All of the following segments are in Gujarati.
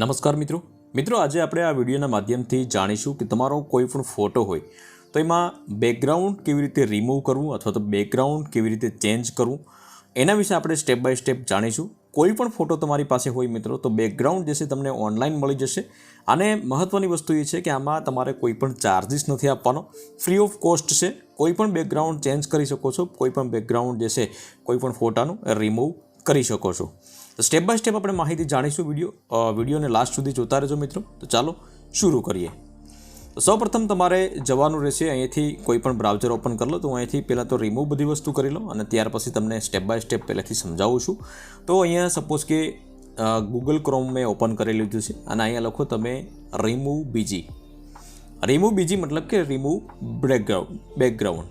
નમસ્કાર મિત્રો. મિત્રો, આજે આપણે આ વિડીયોના માધ્યમથી જાણીશું કે તમારો કોઈ પણ ફોટો હોય, તો એમાં બેકગ્રાઉન્ડ કેવી રીતે રિમૂવ કરવું અથવા તો બેકગ્રાઉન્ડ કેવી રીતે ચેન્જ કરવું, એના વિશે આપણે સ્ટેપ બાય સ્ટેપ જાણીશું. કોઈ પણ ફોટો તમારી પાસે હોય મિત્રો, તો બેકગ્રાઉન્ડ જે છે તમને ઓનલાઈન મળી જશે. અને મહત્ત્વની વસ્તુ એ છે કે આમાં તમારે કોઈ પણ ચાર્જિસ નથી આપવાનો. ફ્રી ઓફ કોસ્ટ છે. કોઈ પણ બેકગ્રાઉન્ડ ચેન્જ કરી શકો છો. કોઈ પણ બેકગ્રાઉન્ડ જે છે, કોઈ પણ ફોટાનું રિમૂવ કરી શકો છો. તો સ્ટેપ બાય સ્ટેપ આપણે માહિતી જાણીશું વીડિયો. વિડીયોને લાસ્ટ સુધી જોતા રહેજો મિત્રો. તો ચાલો શરૂ કરીએ. તો સૌપ્રથમ તમારે જવાનું રહેશે, અહીંયાથી કોઈ પણ બ્રાઉઝર ઓપન કરી લો. તો અહીંયાથી પહેલાં તો રિમૂવ બધી વસ્તુ કરી લો અને ત્યાર પછી તમને સ્ટેપ બાય સ્ટેપ પહેલાંથી સમજાવું છું. તો અહીંયા સપોઝ કે ગૂગલ ક્રોમ મેં ઓપન કરી લીધું છે અને અહીંયા લખો તમે રિમૂવ બીજી રિમૂવ બીજી મતલબ કે રિમૂવ બેકગ્રાઉન્ડ બેકગ્રાઉન્ડ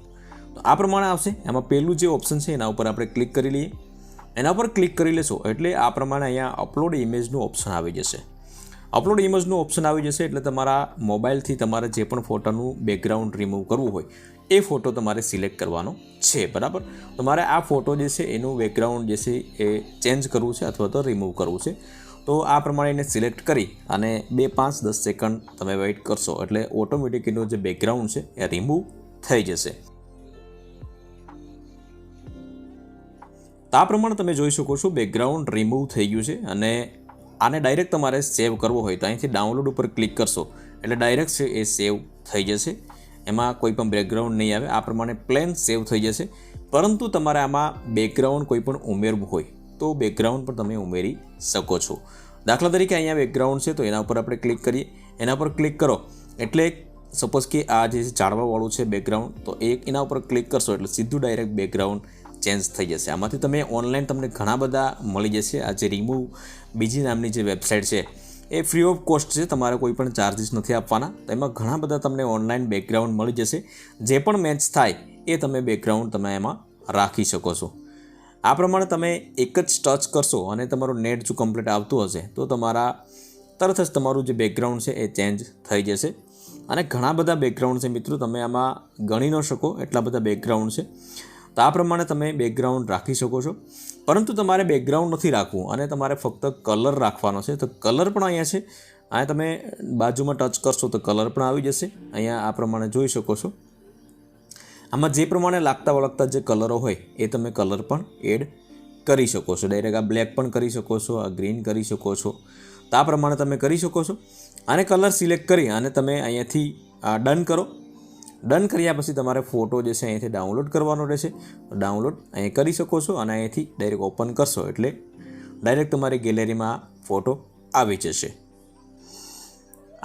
આ પ્રમાણે આવશે. એમાં પહેલું જે ઓપ્શન છે એના ઉપર આપણે ક્લિક કરી લઈએ. એના પર ક્લિક કરી લેશો એટલે આ પ્રમાણે અહીંયા અપલોડ ઇમેજનું ઓપ્શન આવી જશે. અપલોડ ઇમેજનું ઓપ્શન આવી જશે એટલે તમારા મોબાઈલથી તમારે જે પણ ફોટાનું બેકગ્રાઉન્ડ રિમૂવ કરવું હોય, એ ફોટો તમારે સિલેક્ટ કરવાનો છે, બરાબર? તમારે આ ફોટો જે છે એનું બેકગ્રાઉન્ડ જે છે એ ચેન્જ કરવું છે અથવા તો રિમૂવ કરવું છે. તો આ પ્રમાણે એને સિલેક્ટ કરી અને બે પાંચ દસ સેકન્ડ તમે વેઇટ કરશો એટલે ઓટોમેટિક જે બેકગ્રાઉન્ડ છે એ રિમૂવ થઈ જશે. તો પ્રમાણે તમે જોઈ શકો છો બેકગ્રાઉન્ડ રિમૂવ થઈ ગયું છે અને આને ડાયરેક્ટ તમારે સેવ કરવો હોય તો અહીંથી ડાઉનલોડ ઉપર ક્લિક કરશો. એટલે ડાયરેક્ટ છે એ સેવ થઈ જશે. એમાં કોઈ પણ બેકગ્રાઉન્ડ નહીં આવે. આ પ્રમાણે પ્લેન સેવ થઈ જશે. પરંતુ તમારે આમાં બેકગ્રાઉન્ડ કોઈ પણ ઉમેરવું હોય તો બેકગ્રાઉન્ડ પણ તમે ઉમેરી શકો છો. દાખલા તરીકે અહીંયા બેકગ્રાઉન્ડ છે તો એના ઉપર આપણે ક્લિક કરીએ. એના પર ક્લિક કરો. એટલે સપોઝ કે આ જે જાળવાવાળું છે બેકગ્રાઉન્ડ તો એક એના ઉપર ક્લિક કરશો એટલે સીધું ડાયરેક્ટ બેકગ્રાઉન્ડ ચેન્જ થઈ જશે. આમાંથી તમે ઓનલાઈન તમને ઘણા બધા મળી જશે. આ જે રિમૂવ બીજી નામની જે વેબસાઇટ છે, એ ફ્રી ઓફ કોસ્ટ છે. તમારે કોઈ પણ ચાર્જિસ નથી આપવાના. તેમાં ઘણા બધા તમને ઓનલાઈન બેકગ્રાઉન્ડ મળી જશે. જે પણ મેચ થાય, એ તમે બેકગ્રાઉન્ડ તમે એમાં રાખી શકો છો. આ પ્રમાણે તમે એક જ ટચ કરશો અને તમારું નેટ જો કમ્પ્લીટ આવતું હશે, તો તમારા તરત જ તમારું જે બેકગ્રાઉન્ડ છે, એ ચેન્જ થઈ જશે. અને ઘણા બધા બેકગ્રાઉન્ડ છે મિત્રો, તમે આમાં ગણી ન શકો. એટલા બધા બેકગ્રાઉન્ડ છે. તો આ પ્રમાણે તમે બેકગ્રાઉન્ડ રાખી શકો છો. પરંતુ તમારે બેકગ્રાઉન્ડ નથી રાખવું અને તમારે ફક્ત કલર રાખવાનો છે. તો કલર પણ અહીંયા છે. અહીંયા તમે બાજુમાં ટચ કરશો તો કલર પણ આવી જશે. અહીંયા આ પ્રમાણે જોઈ શકો છો. આમાં જે પ્રમાણે લાગતા વળગતા જે કલરો હોય એ તમે કલર પણ એડ કરી શકો છો. ડાયરેક્ટ આ બ્લેક પણ કરી શકો છો, આ ગ્રીન કરી શકો છો. તો આ પ્રમાણે તમે કરી શકો છો. અને કલર સિલેક્ટ કરી અને તમે અહીંયાથી ડન કરો. ડન કર્યા પછી તમારે ફોટો જે છે અહીંયાથી ડાઉનલોડ કરવાનો રહેશે. ડાઉનલોડ અહીં કરી શકો છો અને અહીંયાથી ડાયરેક્ટ ઓપન કરશો એટલે ડાયરેક્ટ તમારી ગેલેરીમાં ફોટો આવી જશે.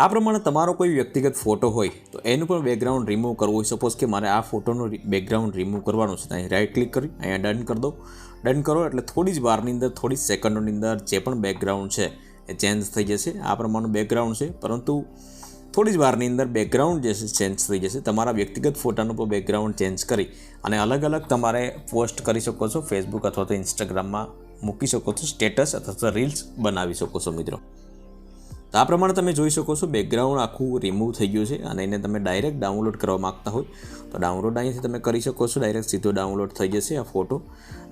આ પ્રમાણે તમારો કોઈ વ્યક્તિગત ફોટો હોય તો એનું પણ બેકગ્રાઉન્ડ રિમૂવ કરવું હોય. સપોઝ કે મારે આ ફોટોનું બેકગ્રાઉન્ડ રિમૂવ કરવાનું છે અહીં રાઈટ ક્લિક કરી, અહીંયા ડન કરી દો ડન કરો એટલે થોડી જ વારની અંદર, થોડી સેકન્ડોની અંદર જે પણ બેકગ્રાઉન્ડ છે એ ચેન્જ થઈ જશે. આ પ્રમાણનું બેકગ્રાઉન્ડ છે, પરંતુ થોડી જ વારની અંદર બેકગ્રાઉન્ડ જે છે ચેન્જ થઈ જશે. તમારા વ્યક્તિગત ફોટાનું પણ બેકગ્રાઉન્ડ ચેન્જ કરી અને અલગ અલગ તમારે પોસ્ટ કરી શકો છો. ફેસબુક અથવા તો ઇન્સ્ટાગ્રામમાં મૂકી શકો છો. સ્ટેટસ અથવા તો રીલ્સ બનાવી શકો છો મિત્રો. તો આ પ્રમાણે તમે જોઈ શકો છો બેકગ્રાઉન્ડ આખું રિમૂવ થઈ ગયું છે અને એને તમે ડાયરેક્ટ ડાઉનલોડ કરવા માગતા હોય તો ડાઉનલોડ અહીંયાથી તમે કરી શકો છો. ડાયરેક્ટ સીધો ડાઉનલોડ થઈ જશે આ ફોટો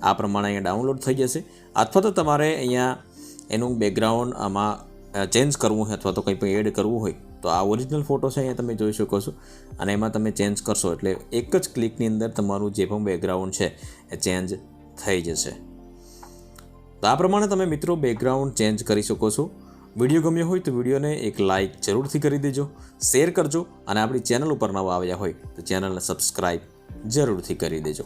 આ પ્રમાણે અહીંયા ડાઉનલોડ થઈ જશે. અથવા તો તમારે અહીંયા એનું બેકગ્રાઉન્ડ આમાં ચેન્જ કરવું હોય અથવા તો કંઈ પણ એડ કરવું હોય તો આ ઓરિજિનલ ફોટો છે અહીંયા તમે જોઈ શકો છો. અને એમાં તમે ચેન્જ કરશો એટલે એક જ ક્લિકની અંદર તમારું જે પણ બેકગ્રાઉન્ડ છે એ ચેન્જ થઈ જશે. તો આ પ્રમાણે તમે મિત્રો બેકગ્રાઉન્ડ ચેન્જ કરી શકો છો. વીડિયો ગમ્યો હોય તો વિડીયોને એક લાઇક જરૂરથી કરી દેજો શેર કરજો અને આપણી ચેનલ ઉપર નવા આવ્યા હોય તો ચેનલને સબસ્ક્રાઈબ જરૂરથી કરી દેજો.